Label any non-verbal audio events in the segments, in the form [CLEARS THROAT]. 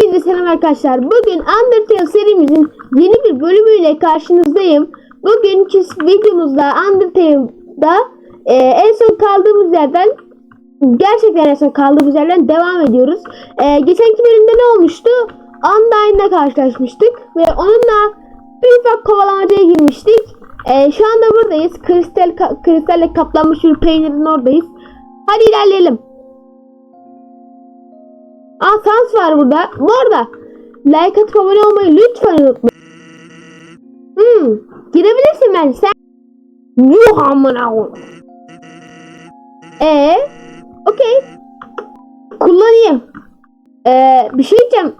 Hepinize selam arkadaşlar. Bugün Undertale serimizin yeni bir bölümüyle karşınızdayım. Bugünkü videomuzda Undertale'da e, en son kaldığımız yerden gerçekten en son kaldığımız yerden devam ediyoruz. E, geçenki bölümde ne olmuştu? Undyne'la karşılaşmıştık ve onunla bir ufak kovalamacaya girmiştik. E, şu anda buradayız. Kristal ka- kristalle kaplanmış bir peynirin oradayız. Hadi ilerleyelim. Aa sans var burada. Bu arada like atıp abone olmayı lütfen unutmayın. Hmm, girebilirsin ben. Sen Yuh amına koyayım. Ee, okey. Kullanayım. Ee, bir şey diyeceğim.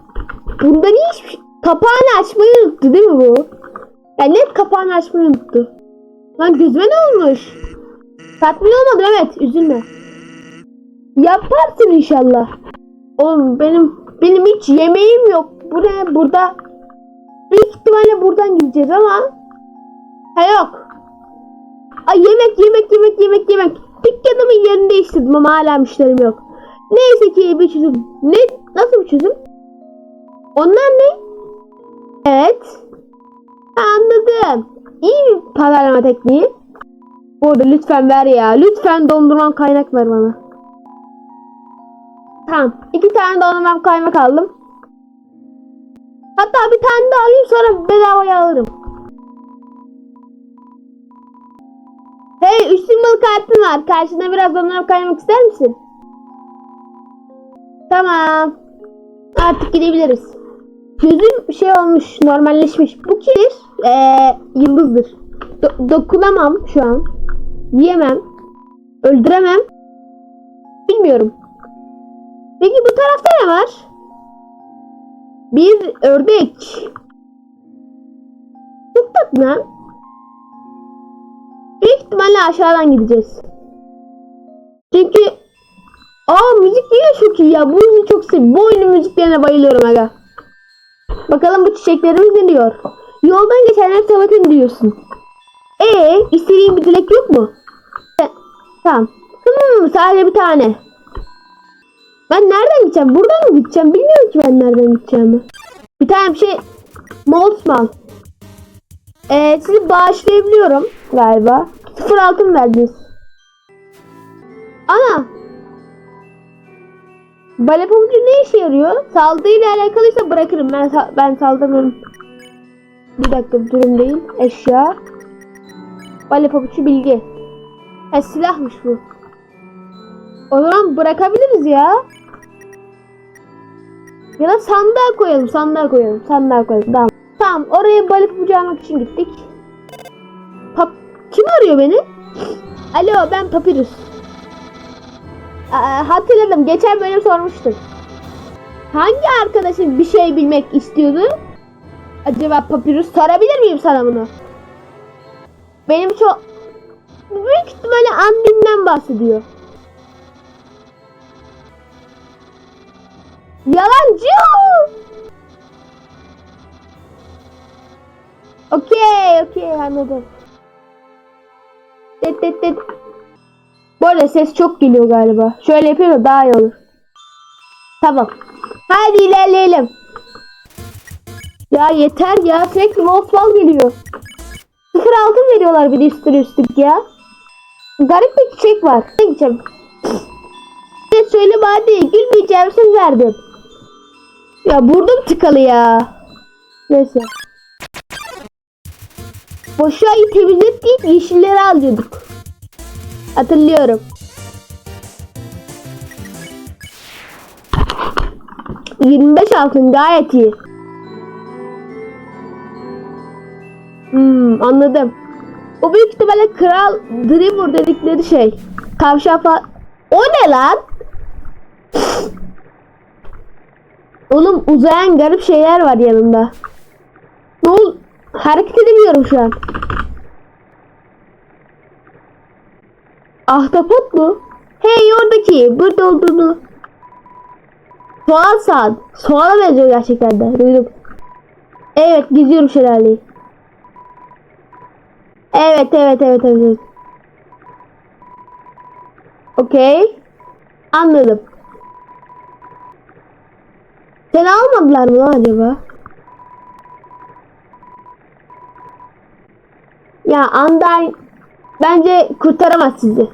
Bunda niye hiçbir şey... Kapağını açmayı unuttu değil mi bu? Yani net kapağını açmayı unuttu. Lan gözüme ne olmuş? Tatmin olmadım evet üzülme. Yaparsın inşallah. Oğlum benim benim hiç yemeğim yok. Buraya burada büyük ihtimalle buradan gideceğiz ama ha yok. Ay yemek yemek yemek yemek yemek. Dükkanımın yerini değiştirdim ama hala müşterim yok. Neyse ki bir çözüm. Ne nasıl bir çözüm? Onlar ne? Evet. Anladım. İyi bir pazarlama tekniği. Bu arada lütfen ver ya. Lütfen donduran kaynak ver bana. Tamam. iki tane dondurmam kaymak aldım. Hatta bir tane daha alayım sonra bedavaya alırım. Hey 3 simbol kartın var. Karşına biraz dondurma kaymak ister misin? Tamam. Artık gidebiliriz. Gözüm şey olmuş, normalleşmiş. Bu kidir. Ee, yıldızdır. Do- dokunamam şu an. Yiyemem. Öldüremem. Bilmiyorum. Peki bu tarafta ne var? Bir ördek. Çok tatlı. Büyük ihtimalle aşağıdan gideceğiz. Çünkü Aa müzik yine çok iyi ya. Bu müziği çok seviyorum. Bu oyunun müziklerine bayılıyorum aga. Bakalım bu çiçeklerimiz ne diyor? Yoldan geçenler sabahın diyorsun. Ee, istediğin bir dilek yok mu? Tamam. Hmm, sadece bir tane. Ben nereden gideceğim? Buradan mı gideceğim? Bilmiyorum ki ben nereden gideceğimi. Bir tane bir şey... Molsman. Ee, sizi bağışlayabiliyorum galiba. Sıfır altın verdiniz. Ana! Bale pabucu ne işe yarıyor? Saldırıyla alakalıysa bırakırım. Ben ben saldırmıyorum. Bir dakika durum değil. Eşya. Bale pabucu bilgi. Ha silahmış bu. O zaman bırakabiliriz ya. Ya da sandığa koyalım, sandığa koyalım, sandığa koyalım. Tamam. Tamam, oraya balık bucağımak için gittik. Pap Kim arıyor beni? Alo, ben Papyrus. Hatırladım, geçen bölüm sormuştum. Hangi arkadaşın bir şey bilmek istiyordu? Acaba Papyrus sorabilir miyim sana bunu? Benim çok... Büyük ihtimalle Andin'den bahsediyor. Yalancı! Okey, okey anladım. Tet tet tet. Bu arada ses çok geliyor galiba. Şöyle yapayım da daha iyi olur. Tamam. Hadi ilerleyelim. Ya yeter ya. Sürekli Wolfball geliyor. Sıfır altın veriyorlar bir de üstüne üstlük ya. Garip bir çiçek var. Ne gideceğim? Ne söyle hadi. Gülmeyeceğim söz verdim. Ya burnum tıkalı ya. Neyse. Boşayı temizlet deyip yeşilleri alıyorduk. Hatırlıyorum. Yirmi beş altın gayet iyi. Hmm, anladım. O büyük ihtimalle kral Dreamer dedikleri şey. Tavşan falan. O ne lan? Oğlum uzayan garip şeyler var yanında. Ne ol? Hareket edemiyorum şu an. Ahtapot mu? Hey oradaki burada olduğunu. Soğan saat. Soğana benziyor gerçekten de. Duydum. Evet geziyorum şelaleyi. Evet evet evet evet. Okey. Anladım. Seni almadılar mı lan acaba? Ya Anday bence kurtaramaz sizi.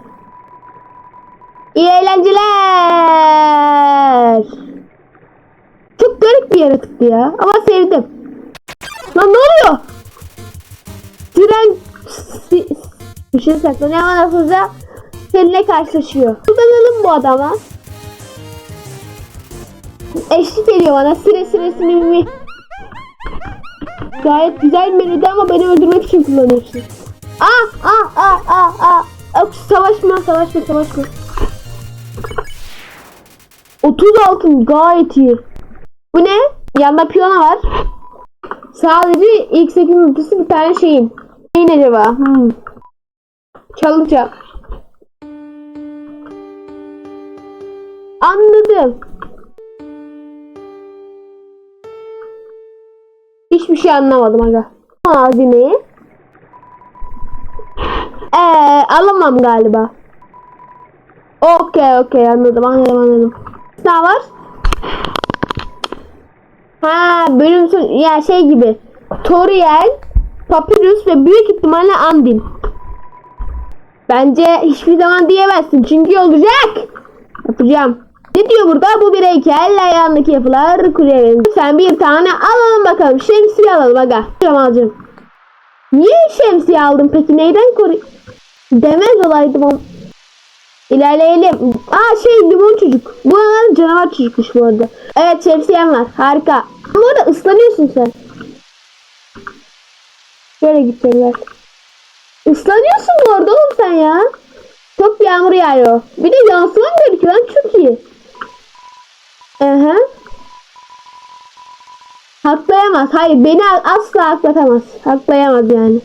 İyi eğlenceler. Çok garip bir yaratıktı ya ama sevdim. Lan ne oluyor? Tren bir şey saklanıyor ama nasılsa seninle karşılaşıyor. Kullanalım bu adama. Eşlik ediyor bana sire sire sinirimi. Gayet güzel melodi ama beni öldürmek için kullanıyorsun. Ah ah ah ah. Yok, savaşma savaşma savaşma. 30 altın gayet iyi. Bu ne? Yanında piyano var. Sadece ilk 8 noktası bir tane şeyin. Neyin acaba? Hmm. Çalacağım. Anladım. Hiçbir şey anlamadım aga. Malzemeyi. Ee, alamam galiba. Okey okey anladım anladım anladım. Ne var? Ha bölüm son ya şey gibi. Toriel, Papyrus ve büyük ihtimalle Andin. Bence hiçbir zaman diyemezsin çünkü olacak. Yapacağım. Ne diyor burada? Bu bir heykel. Ayağındaki yapılar kuleye benziyor. Sen bir tane alalım bakalım. Şemsiye alalım aga. Tamam alacağım. Niye şemsiye aldın peki? Neyden koru... Demez olaydım o. İlerleyelim. Aa şey limon çocuk. Bu arada canavar çocukmuş bu arada. Evet şemsiyem var. Harika. Ama orada ıslanıyorsun sen. Şöyle gitsinler. Islanıyorsun bu arada oğlum sen ya. Çok yağmur yağıyor. Bir de yansıman gerekiyor lan çok Haklayamaz. Hayır beni asla haklatamaz. Haklayamaz yani.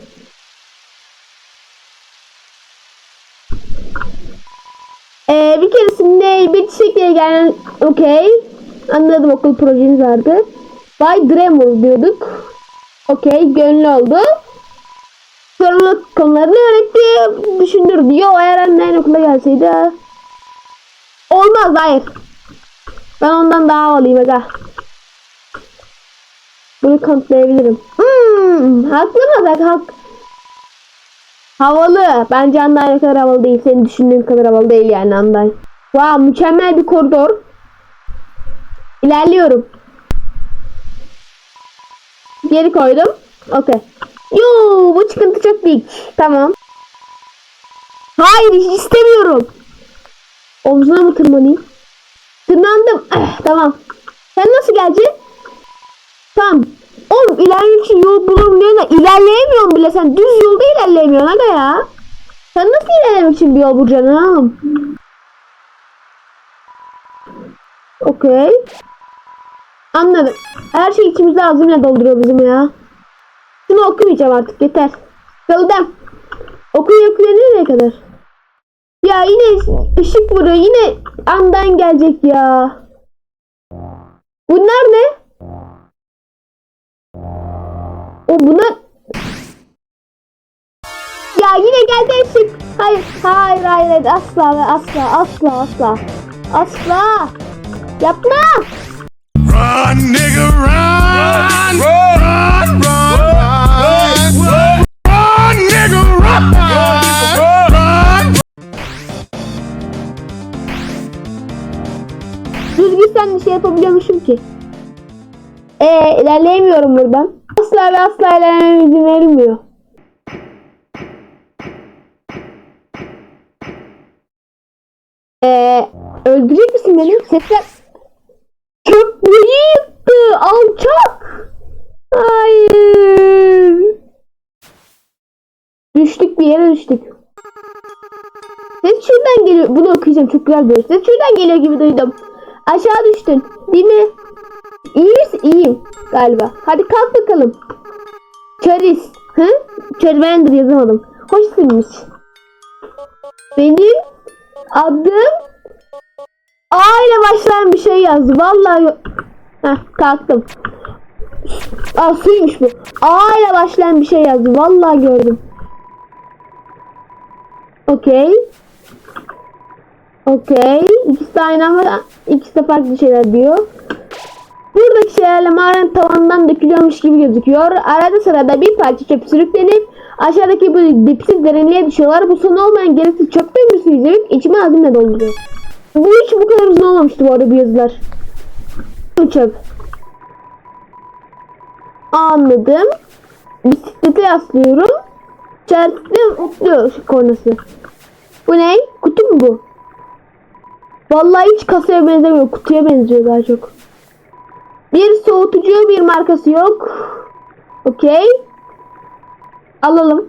Ee, bir keresinde bir çiçekle gelen okey. Anladım okul projeniz vardı. Bay Dremel diyorduk. Okey gönlü oldu. Sorumluluk konularını öğretti. Düşündürdü. Yo eğer annen okula gelseydi. Olmaz hayır. Ben ondan daha havalıyım aga. Bunu kanıtlayabilirim. Hmm, haklı mı Zak? Hak. Havalı. Bence Anday ne kadar havalı değil. Senin düşündüğün kadar havalı değil yani Anday. Wow, mükemmel bir koridor. İlerliyorum. Geri koydum. Okey. Yoo, bu çıkıntı çok büyük. Tamam. Hayır, istemiyorum. Omzuna mı tırmanayım? Tırmandım. Eh, tamam. Sen nasıl geleceksin? Tamam. Oğlum ilerlemek için yol bulabiliyorsun da ilerleyemiyorsun bile sen. Düz yolda ilerleyemiyorsun aga ya. Sen nasıl ilerlemek için bir yol bulacaksın oğlum? Okey. Anladım. Her şey içimizde azimle dolduruyor bizim ya. Şunu okumayacağım artık yeter. Sıkıldım. Okuya okuya nereye kadar? Ya yine ışık vuruyor. Yine andan gelecek ya. Bunlar ne? O bunlar... Ya yine geldi ışık. Hayır, hayır, hayır. Asla ve asla, asla, asla. Asla. Yapma. Run, nigga, run. Run, run, run. Run, run nigga, run. Run. Düz gitsem bir şey yapabiliyormuşum ki. Ee, ilerleyemiyorum buradan. Asla ve asla ilerlememe izin verilmiyor. Ee, öldürecek misin beni? Sesler... Köprüyü yıktı! Alçak! Hayır! Düştük bir yere düştük. Ses şuradan geliyor. Bunu okuyacağım. Çok güzel bir ses. Şuradan geliyor gibi duydum. Aşağı düştün. Değil mi? İyi misin? İyiyim galiba. Hadi kalk bakalım. Charis. Hı? Charmander yazamadım. Hoşsunmuş. Benim adım A ile başlayan bir şey yazdı. Vallahi. Heh, kalktım. Aa suymuş bu. A ile başlayan bir şey yazdı. Vallahi gördüm. Okey. Okey. İkisi de aynı ama ikisi de farklı şeyler diyor. Mağaranın tavanından dökülüyormuş gibi gözüküyor. Arada sırada bir parça çöp sürüklenip aşağıdaki bu dipsiz derinliğe düşüyorlar. Bu sonu olmayan gereksiz çöp döngüsü izlemek içimi azimle dolduruyor. Bu hiç bu kadar uzun olmamıştı bu arada bu yazılar. Bu çöp. Anladım. Bisiklete yaslıyorum. İçerisinde mutlu kornası. Bu ne? Kutu mu bu? Vallahi hiç kasaya benzemiyor. Kutuya benziyor daha çok. Bir soğutucu bir markası yok. Okey. Alalım.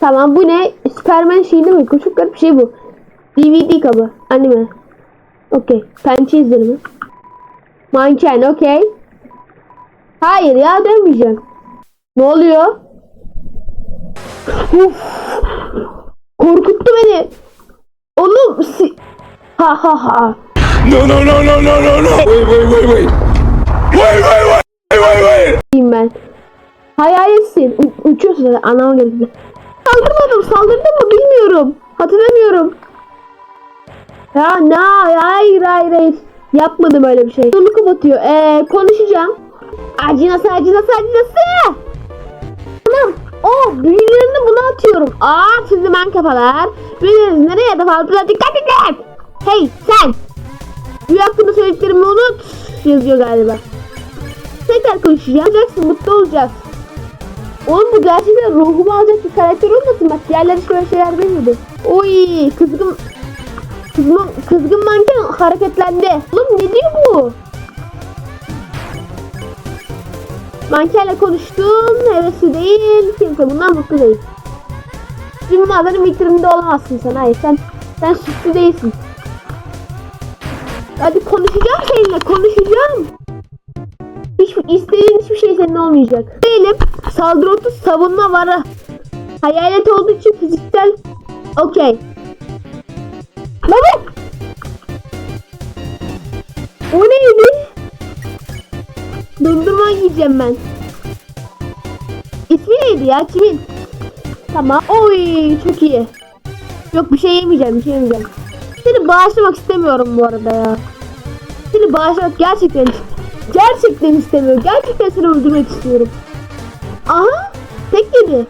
Tamam bu ne? Superman şeyi değil mi? Çok garip şey bu. DVD kabı. Anime. Okey. Pençe izlerimi. Manken okey. Hayır ya dönmeyeceğim. Ne oluyor? Uf. Korkuttu beni. Oğlum si... Ha ha ha. No, no, no, no, no, no, no. Wait, wait, wait, wait. Wait, wait, wait, wait, wait, wait. diyeyim ben. Hayaletsin. U- uçuyorsun zaten. Gerek yok. Saldırmadım. Saldırdım mı bilmiyorum. Hatırlamıyorum. Ya ne? Hayır hayır hayır. Yapmadım öyle bir şey. Yolu kapatıyor. Ee, konuşacağım. Acınası acınası acınası. Tamam. O büyülerini buna atıyorum. Aa sizi ben kafalar. Büyüleriniz nereye de fazla dikkat edin. Hey sen. Büyü hakkında söylediklerimi unut. Yazıyor galiba. Tekrar konuşacağım. Olacaksın, mutlu olacaksın. Oğlum bu gerçekten ruhumu alacak bir karakter olmasın bak diğerleri hiç böyle şeyler demiyordu. Oy kızgın kızgın, kızgın manken hareketlendi. Oğlum ne diyor bu? Mankenle konuştum. Hevesli değil. Kimse bundan mutlu değil. Şimdi mağazanın vitrininde olamazsın sen. Hayır sen sen süslü değilsin. Hadi konuşacağım seninle konuşacağım. Hiç, istediğin hiçbir şey senin olmayacak. Diyelim saldırı 30 savunma var. Hayalet olduğu için fiziksel okey. Baba! O neydi? Dondurma yiyeceğim ben. İsmi neydi ya kimin? Tamam. Oy çok iyi. Yok bir şey yemeyeceğim bir şey yemeyeceğim. Seni bağışlamak istemiyorum bu arada ya. Seni bağışlamak gerçekten gerçekten istemiyorum. Gerçekten seni öldürmek istiyorum. Aha tek yedi.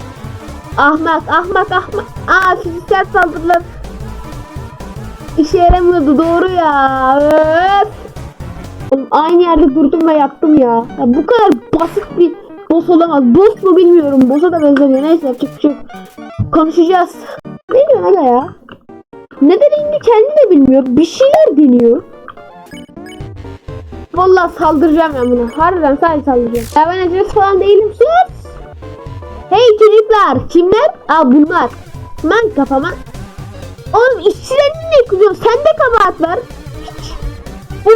Ahmak ahmak ahmak. Aa fiziksel saldırılar işe yaramıyordu doğru ya. Öf. Aynı yerde durdum ve yaptım ya. ya. Bu kadar basit bir boss olamaz. Boss mu bilmiyorum. Boss'a da benzemiyor. Neyse yapacak bir şey. Konuşacağız. Ne aga ya? Ne dediğini kendi de bilmiyor. Bir şeyler deniyor. Vallahi saldıracağım ben buna. Harbiden sadece saldıracağım. Ya ben acısı falan değilim. Sus. Hey çocuklar. Kimler? Aa bunlar. Man kafama. Oğlum işçilerini niye kızıyorsun? Sende kabahat var. Hiç. Bu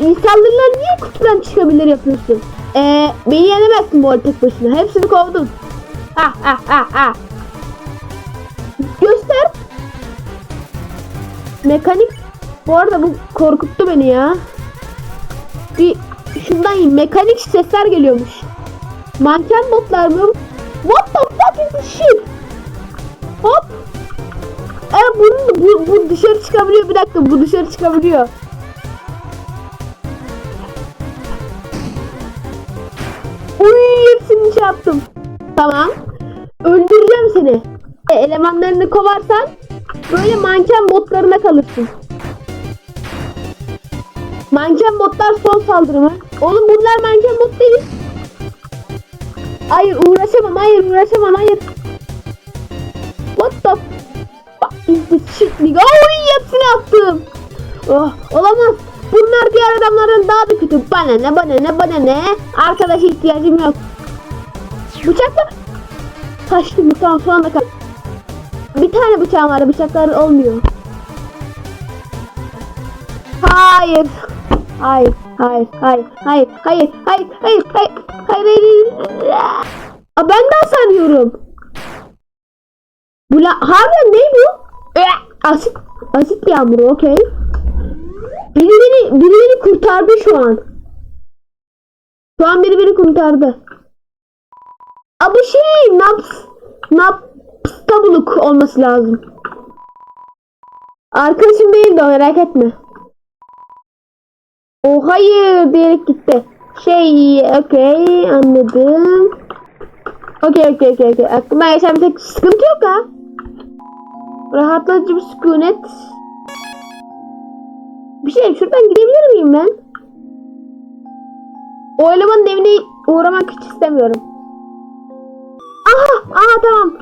saldırıları niye kutudan çıkabilir yapıyorsun? Ee, beni yenemezsin bu tek başına. Hepsini kovdun. Ha ha ha ha. Göster. Mekanik. Bu arada bu korkuttu beni ya. Bir şundan. Mekanik sesler geliyormuş. Manken botlar mı? What the fuck is shit? Hop. E bunun bu, bu dışarı çıkabiliyor. Bir dakika bu dışarı çıkabiliyor. Uy hepsini şey yaptım. Tamam. Öldüreceğim seni. E, elemanlarını kovarsan böyle manken botlarına kalırsın. Manken botlar son saldırı mı? Oğlum bunlar manken bot değil. Hayır uğraşamam hayır uğraşamam hayır. What the nigga? Oy hepsini attım. Oh olamaz. Bunlar diğer adamların daha da kötü. Bana ne bana ne bana ne. Arkadaşa ihtiyacım yok. Bıçakla. Taşlı tamam şu anda kal. Bir tane bıçağım var bıçaklar olmuyor. Hayır. Hayır, hayır, hayır, hayır, hayır, hayır, hayır, hayır, hayır, hayır. Aa, ben de hasar yiyorum. Bu la harbiden ne bu? Asit, asit yağmuru, okey. Biri beni, biri beni kurtardı şu an. Şu an biri beni kurtardı. Aa bu şey, naps, napstabuluk olması lazım. Arkadaşım değil de merak etme. O hayır diyerek gitti. Şey okey anladım. Okey okey okey okey. Aklıma geçen bir tek sıkıntı yok ha. Rahatlatıcı bir sükunet. Bir şey şuradan gidebilir miyim ben? O elemanın evine uğramak hiç istemiyorum. Aha! Aha tamam.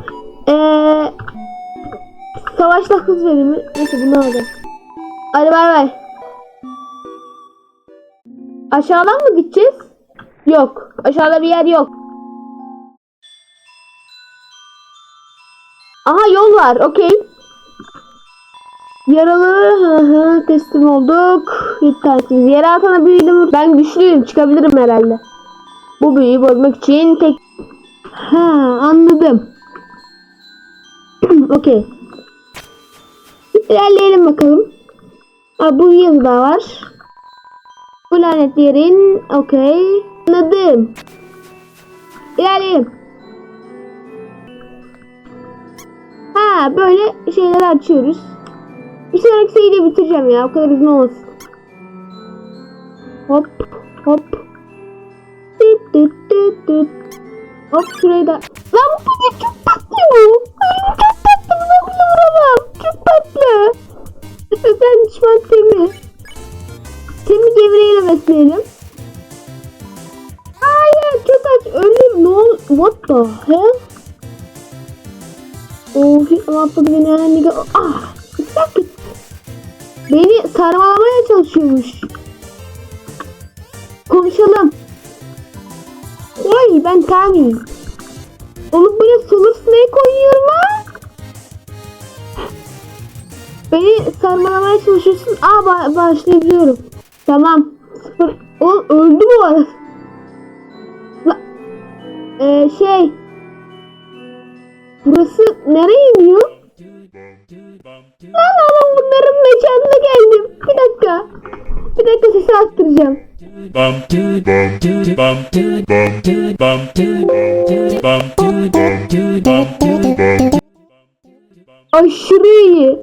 Eee Savaşta hız verimi. Neyse bunu alacağım. Hadi bay bay. Aşağıdan mı gideceğiz? Yok. Aşağıda bir yer yok. Aha yol var. Okey. Yaralı teslim olduk. Yetersiz. Yere atana büyüdüm. Ben güçlüyüm. Çıkabilirim herhalde. Bu büyüyü bozmak için tek... Ha anladım. [CLEARS THROAT] Okey. İlerleyelim bakalım. Ha, bu yazı da var. Bu lanet yerin. Okey. Anladım. İlerleyelim. Ha böyle şeyleri açıyoruz. Bir sonraki seriyi bitireceğim ya. O kadar uzun olmasın. Hop hop. Düt düt düt düt. Hop şurayı da. Lan bu ne çok tatlı bu. Ay, çok tatlı buna bile vuramam. Çok tatlı. Ben düşman gevreyle besleyelim. Hayır çok aç ölür ne ol what the hell Oh hiç atladı beni yani ah beni sarmalamaya çalışıyormuş konuşalım Oy ben Tami Oğlum buraya Solar Snake oynuyorum ha Beni sarmalamaya çalışıyorsun. Aa ba başlayabiliyorum. Tamam. Oğlum öldü mü var? Ee, şey. Burası nereye iniyor? Lan oğlum bunların mekanına geldim. Bir dakika. Bir dakika sesi arttıracağım. Aşırı iyi.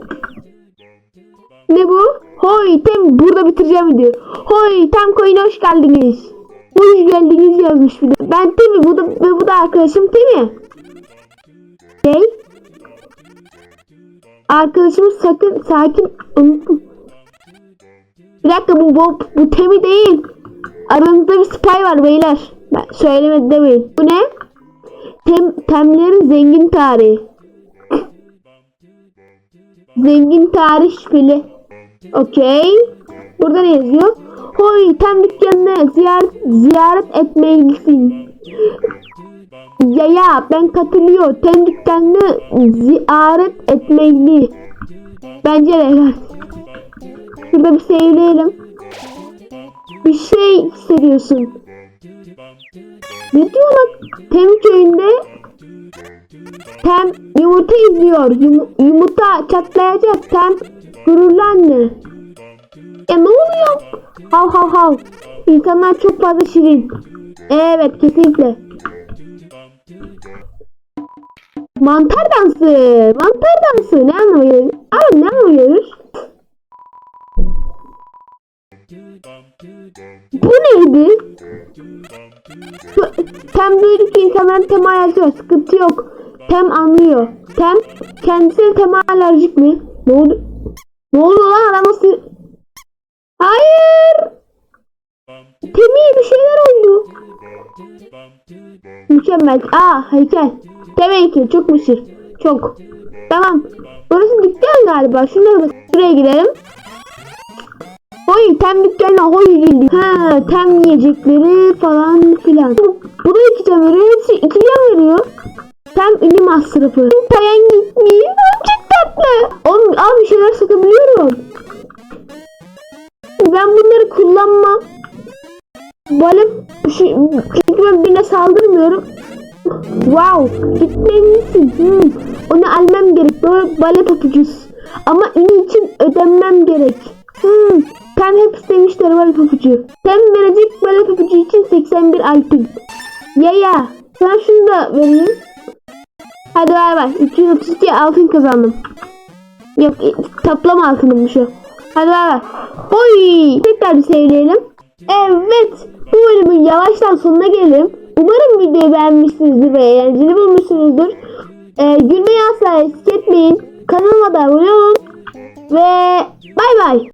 Ne bu? Hoy Tem burada bitireceğim video. Hoy Tem Coin'e hoş geldiniz. Hoş geldiniz yazmış bir de. Ben Temi bu da, ve bu da arkadaşım Temi. Şey? Arkadaşım sakın sakin unuttum. Bir dakika bu, bu, bu Temi değil. Aranızda bir spy var beyler. Ben söylemedi demeyin. Bu ne? Tem, temlerin zengin tarihi. [LAUGHS] Zengin tarih şüpheli. Okey. Burada ne yazıyor? Hoy tem dükkanını ziyaret, ziyaret etmelisin. Ya ya ben katılıyor. Tem dükkanını ziyaret etmeli. Bence de. Şurada bir sevleyelim. Bir şey hissediyorsun. Ne diyor lan? Tem köyünde Tem yumurta izliyor. Yum- yumurta çatlayacak. Tem gururlu anne. Ya ne oluyor? Hav hav hav. İnsanlar çok fazla şirin. Evet kesinlikle. Mantar dansı. Mantar dansı. Ne anlamı gelir? Abi ne anlamı? Bu neydi? Tem duyduk ki insanların tema yazıyor. Sıkıntı yok. Tem anlıyor. Tem kendisi tema alerjik mi? Ne oldu? Ne oldu lan adam? Hayır. Temiye bir şeyler oldu. Mükemmel. Aa heykel. Demek ki çok müşür. Çok. Tamam. Burası dükkan galiba. Şunlara bak. Şuraya girelim. Oy tem dükkanına hoy girdi. Ha tem yiyecekleri falan filan. Bu, da iki tem veriyor. Hepsi iki tem veriyor. Tem ilim masrafı. Payan gitmiyor. Çok tatlı. Oğlum abi bir şeyler satabiliyorum. Ben bunları kullanmam. Balık şey, çünkü ben birine saldırmıyorum. Wow, gitmelisin. Hmm. Onu almam gerek. Doğru bale papucuz. Ama ini için ödenmem gerek. Hmm. Tem hep istemişler bale papucu. Tem verecek bale papucu için 81 altın. Ya ya. Sana şunu da vereyim. Hadi bay bay. 232 altın kazandım. Yok e, toplam altınımmış o. Hadi bay. Oy. Tekrar bir seyredelim. Evet. Bu bölümün yavaştan sonuna gelelim. Umarım videoyu beğenmişsinizdir ve eğlenceli bulmuşsunuzdur. Ee, gülmeyi asla eksik etmeyin. Kanalıma da abone olun. Ve bay bay.